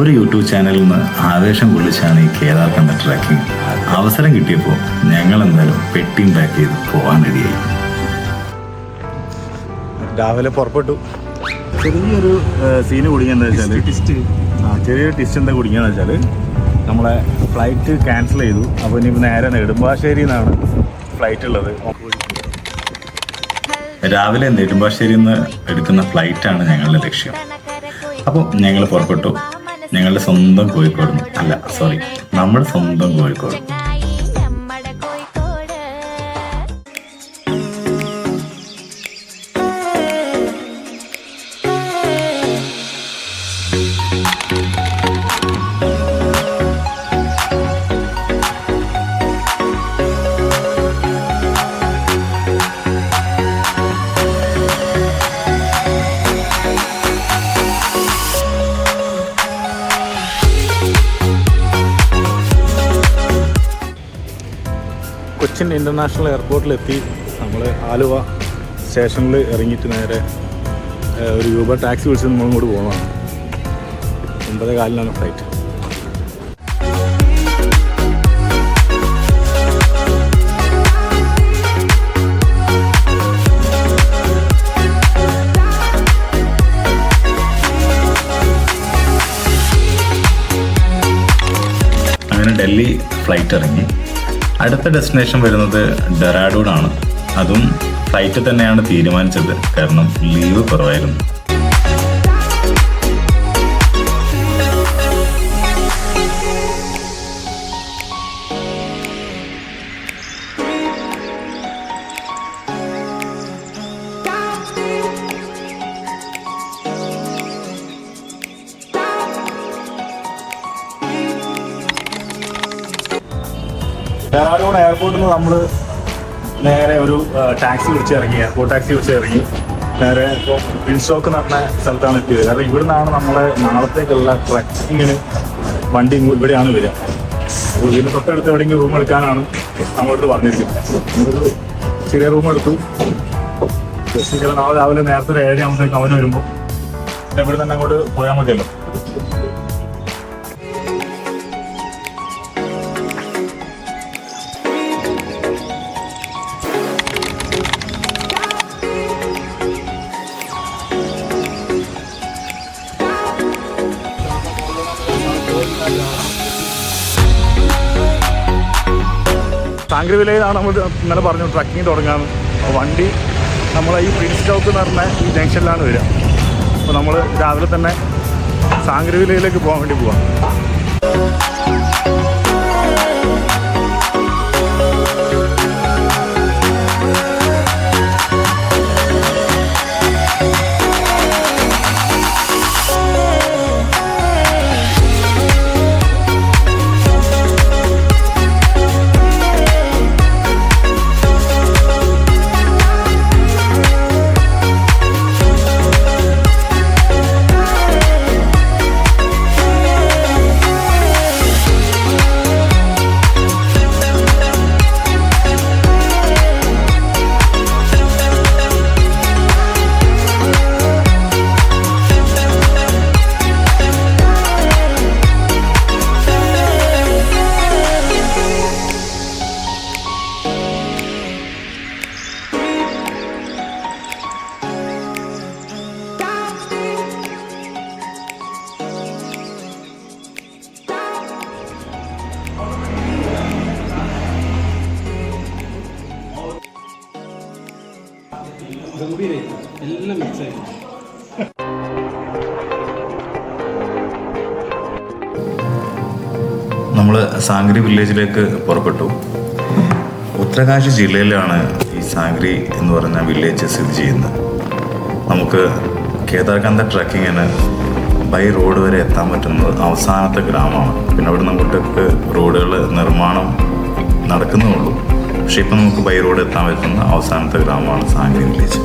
ഒരു യൂട്യൂബ് ചാനലിൽ നിന്ന് ആവേശം കൊള്ളിച്ചാണ് ഈ കേദാർ കണ്ട ട്രക്കിംഗ്. അവസരം കിട്ടിയപ്പോൾ ഞങ്ങൾ എന്തായാലും പെട്ടിയും പാക്ക് ചെയ്ത് പോകാൻ റെഡിയായി രാവിലെ പുറപ്പെട്ടു. ചെറിയൊരു സീന് കുടുങ്ങിയെന്ന് വെച്ചാൽ ആ ചെറിയൊരു ടിസ്റ്റ് എന്താ കുടുങ്ങിയെന്ന് വെച്ചാൽ നമ്മളെ ഫ്ലൈറ്റ് ക്യാൻസൽ ചെയ്തു. അപ്പോൾ ഇനി നേരെ നെടുമ്പാശ്ശേരിയിൽ നിന്നാണ് ഫ്ലൈറ്റ് ഉള്ളത്. രാവിലെ നെടുമ്പാശ്ശേരിയിൽ നിന്ന് എടുക്കുന്ന ഫ്ലൈറ്റാണ് ഞങ്ങളുടെ ലക്ഷ്യം. അപ്പോൾ ഞങ്ങൾ പുറപ്പെട്ടു. ഞങ്ങളുടെ സ്വന്തം കോഴിക്കോട് അല്ല സോറി നമ്മുടെ സ്വന്തം കോഴിക്കോട്. കൊച്ചിൻ ഇന്റർനാഷണൽ എയർപോർട്ടിലെത്തി. നമ്മൾ ആലുവ സ്റ്റേഷനിൽ ഇറങ്ങിയിട്ട് നേരെ ഒരു യൂബർ ടാക്സി വിളിച്ച് നമ്മൾ ഇങ്ങോട്ട് പോകുന്നതാണ് ഒമ്പത് കാലിനാണ് ഫ്ലൈറ്റ്. ഡൽഹി ഫ്ലൈറ്റ് ഇറങ്ങി. അടുത്ത ഡെസ്റ്റിനേഷൻ വരുന്നത് ഡെറാഡൂൺ ആണ്. അതും ഫ്ലൈറ്റ് തന്നെയാണ് തീരുമാനിച്ചത്. കാരണം ലീവ് കുറവായിരുന്നു. നിന്ന് നമ്മൾ നേരെ ഒരു ടാക്സി വിളിച്ച് ഇറങ്ങി എയർപോർട്ട് ടാക്സി വിളിച്ച് ഇറങ്ങി. നേരെ ഇപ്പോൾ വിൻസ്റ്റോക്ക് എന്ന് പറഞ്ഞ സ്ഥലത്താണ് എത്തിയത്. കാരണം ഇവിടെ നിന്നാണ് നമ്മളെ നാളത്തേക്കുള്ള ട്രക്കിങ്ങിന് വണ്ടി ഇവിടെയാണ് വരിക. അപ്പോൾ ഇതിന് തൊട്ടടുത്ത് എവിടെയെങ്കിലും റൂം എടുക്കാനാണ് നമ്മളോട് പറഞ്ഞിരിക്കുന്നത് ചെറിയ റൂം എടുത്തു. ചില നാളെ രാവിലെ നേരത്തെ ഒരു ഏഴ് ആകുമ്പോഴത്തേക്കും അവന് വരുമ്പോൾ ഇവിടെ തന്നെ അങ്ങോട്ട് പോയാൽ മതിയല്ലോ. സാങ്ക്രിവിലയിലാണ് നമ്മൾ ഇന്നലെ പറഞ്ഞു ട്രക്കിംഗ് തുടങ്ങാമെന്ന് അപ്പോൾ വണ്ടി നമ്മൾ ഈ പ്രിൻസ് ചൗക്ക് എന്ന് പറഞ്ഞ ഈ ജംഗ്ഷനിലാണ് വരിക. അപ്പോൾ നമ്മൾ രാവിലെ തന്നെ സാങ്ക്രിവിലയിലേക്ക് പോകാൻ വേണ്ടി പോവാം. ഗംഭീരമായിരിക്കും എല്ലാം മിക്സായിരുന്നു നമ്മൾ സാംഗ്രി വില്ലേജിലേക്ക് പുറപ്പെട്ടു. ഉത്തരകാശി ജില്ലയിലാണ് ഈ സാംഗ്രി എന്ന് പറഞ്ഞ വില്ലേജ് സ്ഥിതി ചെയ്യുന്നത്. നമുക്ക് കേദാർകാന്ത ട്രക്കിങ്ങിന് ബൈ റോഡ് വരെ എത്താൻ പറ്റുന്നത് അവസാനത്തെ ഗ്രാമമാണ്. പിന്നെ അവിടെ നമുക്ക് റോഡുകൾ നിർമ്മാണം നടക്കുന്നേ ഉള്ളൂ. പക്ഷേ ഇപ്പം നമുക്ക് ബൈ റോഡ് എത്താൻ പറ്റുന്ന അവസാനത്തെ ഗ്രാമമാണ് സാങ്ക്രി വില്ലേജ്.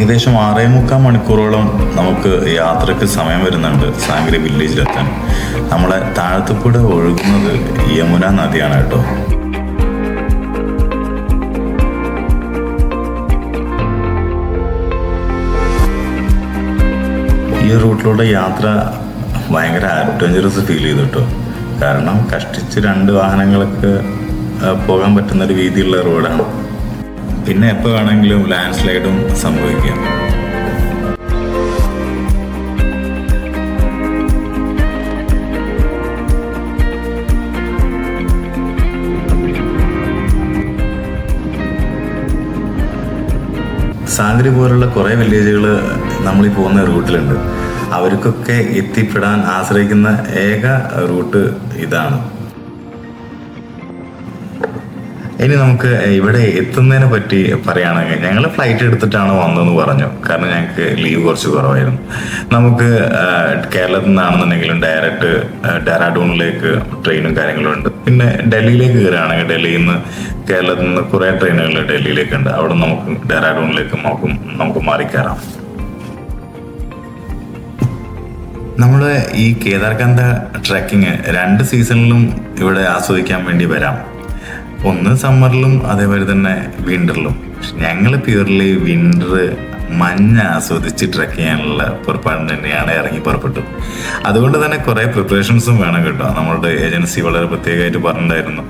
ഏകദേശം ആറേ മുക്കാൽ മണിക്കൂറോളം നമുക്ക് യാത്രയ്ക്ക് സമയം വരുന്നുണ്ട് സാങ്കരി വില്ലേജിലെത്താൻ. നമ്മളെ താഴത്തുകൂടെ ഒഴുകുന്നത് യമുന നദിയാണ് കേട്ടോ. ഈ റൂട്ടിലൂടെ യാത്ര ഭയങ്കര അഡ്വഞ്ചറസ് ഫീൽ ചെയ്തു കേട്ടോ. കാരണം കഷ്ടിച്ച് രണ്ട് വാഹനങ്ങൾക്ക് പോകാൻ പറ്റുന്ന ഒരു വീതിയുള്ള റോഡാണ് പിന്നെ എപ്പോൾ വേണമെങ്കിലും ലാൻഡ് സ്ലൈഡും സംഭവിക്കാം. സാഗരി പോലുള്ള കുറേ വില്ലേജുകൾ നമ്മൾ ഈ പോകുന്ന റൂട്ടിലുണ്ട്. അവർക്കൊക്കെ എത്തിപ്പെടാൻ ആശ്രയിക്കുന്ന ഏക റൂട്ട് ഇതാണ്. ഇനി നമുക്ക് ഇവിടെ എത്തുന്നതിനെ പറ്റി പറയുകയാണെങ്കിൽ ഞങ്ങൾ ഫ്ലൈറ്റ് എടുത്തിട്ടാണ് വന്നതെന്ന് പറഞ്ഞു. കാരണം ഞങ്ങൾക്ക് ലീവ് കുറച്ച് കുറവായിരുന്നു. നമുക്ക് കേരളത്തിൽ നിന്നാണെന്നുണ്ടെങ്കിലും ഡയറക്റ്റ് ഡെറാഡൂണിലേക്ക് ട്രെയിനും കാര്യങ്ങളും ഉണ്ട്. പിന്നെ ഡൽഹിയിലേക്ക് കയറുകയാണെങ്കിൽ ഡൽഹിയിൽ നിന്ന് കേരളത്തിൽ നിന്ന് കുറേ ട്രെയിനുകൾ ഡൽഹിയിലേക്ക് ഉണ്ട് അവിടെ നമുക്ക് ഡെറാഡൂണിലേക്ക് നമുക്ക് നമുക്ക് മാറിക്കയറാം നമ്മൾ ഈ കേദാർകാന്ത ട്രക്കിങ് രണ്ട് സീസണിലും ഇവിടെ ആസ്വദിക്കാൻ വേണ്ടി വരാം. ഒന്ന് സമ്മറിലും അതേപോലെ തന്നെ വിന്ററിലും ഞങ്ങൾ പ്യൂർലി വിന്റർ മഞ്ഞ് ആസ്വദിച്ച് ട്രക്ക് ചെയ്യാനുള്ള പുറപ്പാട് തന്നെയാണ് ഇറങ്ങി പുറപ്പെട്ടു. അതുകൊണ്ട് തന്നെ കുറേ പ്രിപ്പറേഷൻസും വേണം കേട്ടോ. നമ്മളുടെ ഏജൻസി വളരെ പ്രത്യേകമായിട്ട് പറഞ്ഞിട്ടുണ്ടായിരുന്നു.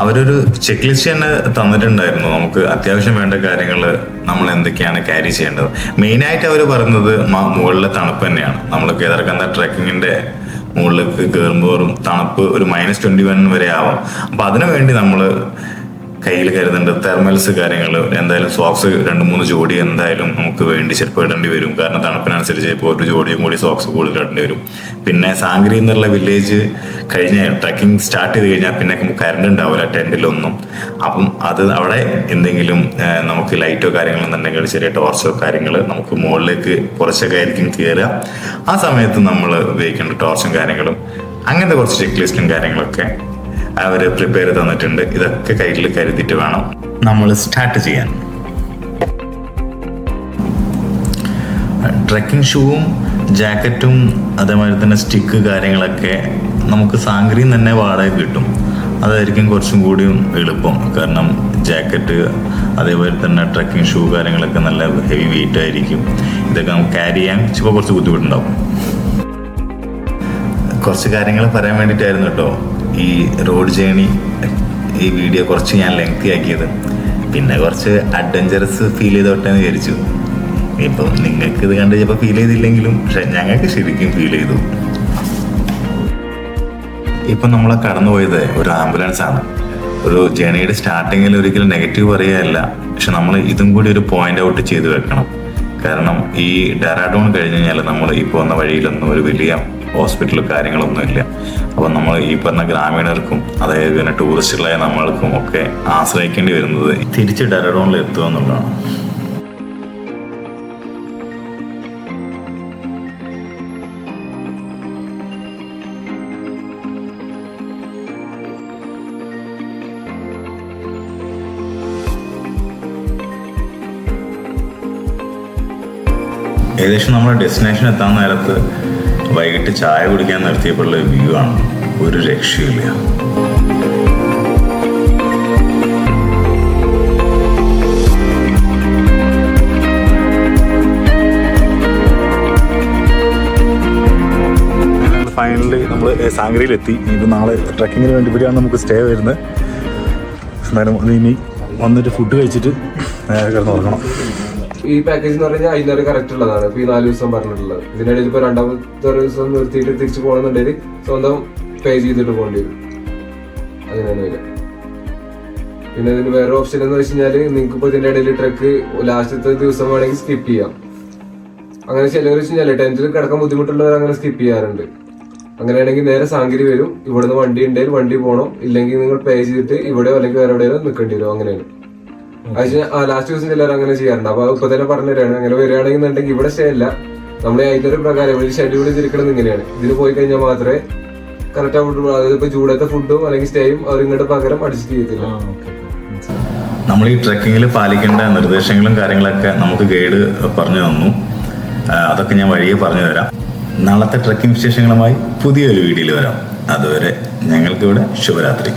അവരൊരു ചെക്ക് ലിസ്റ്റ് തന്നെ തന്നിട്ടുണ്ടായിരുന്നു. നമുക്ക് അത്യാവശ്യം വേണ്ട കാര്യങ്ങൾ നമ്മൾ എന്തൊക്കെയാണ് ക്യാരി ചെയ്യേണ്ടത്. മെയിനായിട്ട് അവർ പറയുന്നത് മുകളിലെ തണുപ്പ് തന്നെയാണ്. നമ്മൾ കേദാർകന്ത ട്രക്കിങ്ങിന്റെ മുകളിലേക്ക് കയറുമ്പോഴും തണുപ്പ് ഒരു മൈനസ് ട്വന്റി വൺ വരെ ആവാം. അപ്പൊ അതിനു വേണ്ടി നമ്മൾ കയ്യിൽ കരുതേണ്ട തെർമൽസ് കാര്യങ്ങൾ എന്തായാലും സോക്സ് രണ്ട് മൂന്ന് ജോഡി എന്തായാലും നമുക്ക് വേണ്ടി ചിലപ്പോൾ ഇടേണ്ടി വരും. കാരണം തണുപ്പിനനുസരിച്ച് ഇപ്പോൾ ഒരു ജോഡിയും കൂടി സോക്സ് കൂടുതൽ ഇടേണ്ടി വരും. പിന്നെ സാങ്കരി എന്നുള്ള വില്ലേജ് കഴിഞ്ഞ ട്രക്കിംഗ് സ്റ്റാർട്ട് ചെയ്ത് കഴിഞ്ഞാൽ പിന്നെ കറണ്ട് ഉണ്ടാവില്ല ടെന്റിലൊന്നും അപ്പം അത് അവിടെ എന്തെങ്കിലും നമുക്ക് ലൈറ്റോ കാര്യങ്ങളൊന്നുണ്ടെങ്കിൽ ചെറിയ ടോർച്ചോ കാര്യങ്ങൾ നമുക്ക് മുകളിലേക്ക് കുറച്ചൊക്കെ ആയിരിക്കും കയറുക ആ സമയത്ത് നമ്മൾ ഉപയോഗിക്കേണ്ട ടോർച്ചും കാര്യങ്ങളും അങ്ങനത്തെ കുറച്ച് ചെക്ക് ലിസ്റ്റും കാര്യങ്ങളൊക്കെ അവർ പ്രിപ്പയർ തന്നിട്ടുണ്ട്. ഇതൊക്കെ കയ്യിൽ കരുതിയിട്ട് വേണം നമ്മൾ സ്റ്റാർട്ട് ചെയ്യാൻ. ട്രക്കിംഗ് ഷൂവും ജാക്കറ്റും അതേമാതിരി തന്നെ സ്റ്റിക്ക് കാര്യങ്ങളൊക്കെ നമുക്ക് സാങ്കരിയും തന്നെ വാടക കിട്ടും. അതായിരിക്കും കുറച്ചും കൂടിയും എളുപ്പം. കാരണം ജാക്കറ്റ് അതേപോലെ തന്നെ ട്രക്കിംഗ് ഷൂ കാര്യങ്ങളൊക്കെ നല്ല ഹെവി വെയിറ്റ് ആയിരിക്കും. ഇതൊക്കെ നമുക്ക് ക്യാരി ചെയ്യാൻ ചിലപ്പോൾ കുറച്ച് ബുദ്ധിമുട്ടുണ്ടാവും. കുറച്ച് കാര്യങ്ങൾ പറയാൻ വേണ്ടിയിട്ടായിരുന്നു കേട്ടോ. ഈ റോഡ് ജേണി ഈ വീഡിയോ കുറച്ച് ഞാൻ ലെങ്തി ആക്കിയത്. പിന്നെ കുറച്ച് അഡ്വഞ്ചറസ് ഫീൽ ചെയ്തോട്ടെ എന്ന് വിചാരിച്ചു. ഇപ്പൊ നിങ്ങൾക്ക് ഇത് കണ്ട് ചിലപ്പോൾ ഫീൽ ചെയ്തില്ലെങ്കിലും പക്ഷെ ഞങ്ങൾക്ക് ശരിക്കും ഫീൽ ചെയ്തു. ഇപ്പൊ നമ്മളെ കടന്നുപോയത് ഒരു ആംബുലൻസ് ആണ്. ഒരു ജേണിയുടെ സ്റ്റാർട്ടിങ്ങിൽ ഒരിക്കലും നെഗറ്റീവ് പറയുകയല്ല. പക്ഷെ നമ്മൾ ഇതും കൂടി ഒരു പോയിന്റ് ഔട്ട് ചെയ്തു വെക്കണം. കാരണം ഈ ഡെറാഡോൺ കഴിഞ്ഞ് കഴിഞ്ഞാൽ നമ്മൾ ഈ പോകുന്ന വഴിയിലൊന്നും ഒരു വലിയ ഹോസ്പിറ്റൽ കാര്യങ്ങളൊന്നും ഇല്ല അപ്പം നമ്മൾ ഈ പറഞ്ഞ ഗ്രാമീണർക്കും അതായത് പിന്നെ ടൂറിസ്റ്റുകളായ നമ്മൾക്കും ഒക്കെ ആശ്രയിക്കേണ്ടി വരുന്നത് തിരിച്ച് ഡെറഡോണിൽ എത്തുക എന്നുള്ളതാണ്. ഏകദേശം നമ്മുടെ ഡെസ്റ്റിനേഷൻ എത്താൻ നേരത്ത് വൈകിട്ട് ചായ കുടിക്കാൻ നിർത്തിയപ്പോഴുള്ള വ്യൂ ആണ്. ഒരു രക്ഷയില്ല ഫൈനലി നമ്മൾ സാങ്കരയിലെത്തി ഇനിയിപ്പോൾ നാളെ ട്രക്കിങ്ങിന് വേണ്ടി നമുക്ക് സ്റ്റേ വരുന്നത്. എന്നാലും ഇനി വന്നിട്ട് ഫുഡ് കഴിച്ചിട്ട് നേരെ കിടന്ന് ഉറങ്ങണം. ഈ പാക്കേജ് എന്ന് പറഞ്ഞാൽ അതിനൊരു കറക്റ്റ് ഉള്ളതാണ്. ഇപ്പൊ ഈ നാല് ദിവസം പറഞ്ഞിട്ടുള്ളത്. ഇതിനിടയിൽ ഇപ്പൊ രണ്ടാമത്തെ ദിവസം നിർത്തിയിട്ട് തിരിച്ചു പോകണമെന്നുണ്ടെങ്കിൽ സ്വന്തം പേ ചെയ്തിട്ട് പോകേണ്ടി വരും. അങ്ങനെയാണ് പിന്നെ ഇതിന് വേറെ ഓപ്ഷൻ എന്ന് വെച്ച് നിങ്ങൾക്ക് ഇപ്പൊ ഇതിന്റെ ഇടയിൽ ട്രക്ക് ലാസ്റ്റത്തെ ദിവസം വേണമെങ്കിൽ സ്കിപ്പ് ചെയ്യാം. അങ്ങനെ ചിലവർ വെച്ച് കഴിഞ്ഞാൽ ടെന്റിൽ കിടക്കാൻ ബുദ്ധിമുട്ടുള്ളവർ അങ്ങനെ സ്കിപ്പ് ചെയ്യാറുണ്ട്. അങ്ങനെയാണെങ്കിൽ നേരെ സാങ്കരി വരും. ഇവിടുന്ന് വണ്ടി ഉണ്ടെങ്കിൽ വണ്ടി പോകണം. ഇല്ലെങ്കിൽ നിങ്ങൾ പേ ചെയ്തിട്ട് ഇവിടെയോ അല്ലെങ്കിൽ വേറെ എവിടെയോ നിൽക്കേണ്ടി വരും. അങ്ങനെയാണ്. ലാസ്റ്റ് ദിവസം ചിലർ അങ്ങനെ ചെയ്യാറുണ്ട്. അപ്പൊ ഇപ്പൊ തന്നെ പറഞ്ഞു തരാണ്. അങ്ങനെ വരികയാണെന്നുണ്ടെങ്കിൽ ഇവിടെ സ്റ്റേ അല്ല നമ്മുടെ അതിന്റെ പ്രകാരം ഒരു ഷെഡ്യൂൾ ചെയ്തിരിക്കുന്നത് ഇങ്ങനെയാണ്. ഇതിന് പോയി കഴിഞ്ഞാൽ മാത്രമേ കറക്റ്റ് ആവുള്ളൂ അതായത് ഇപ്പൊ ചൂടത്തെ ഫുഡും അല്ലെങ്കിൽ സ്റ്റേയും അവർ ഇങ്ങോട്ട് പകരം അഡ്ജസ്റ്റ് ചെയ്യത്തില്ല. നമ്മൾ ഈ ട്രക്കിങ്ങിൽ പാലിക്കേണ്ട നിർദ്ദേശങ്ങളും കാര്യങ്ങളൊക്കെ നമുക്ക് ഗൈഡ് പറഞ്ഞു തന്നു. അതൊക്കെ ഞാൻ വഴിയെ പറഞ്ഞു തരാം. നാളത്തെ ട്രക്കിംഗ് വിശേഷങ്ങളുമായി പുതിയൊരു വീഡിയോയിൽ വരാം. അതുവരെ ഞങ്ങൾക്കിവിടെ ശുഭരാത്രി.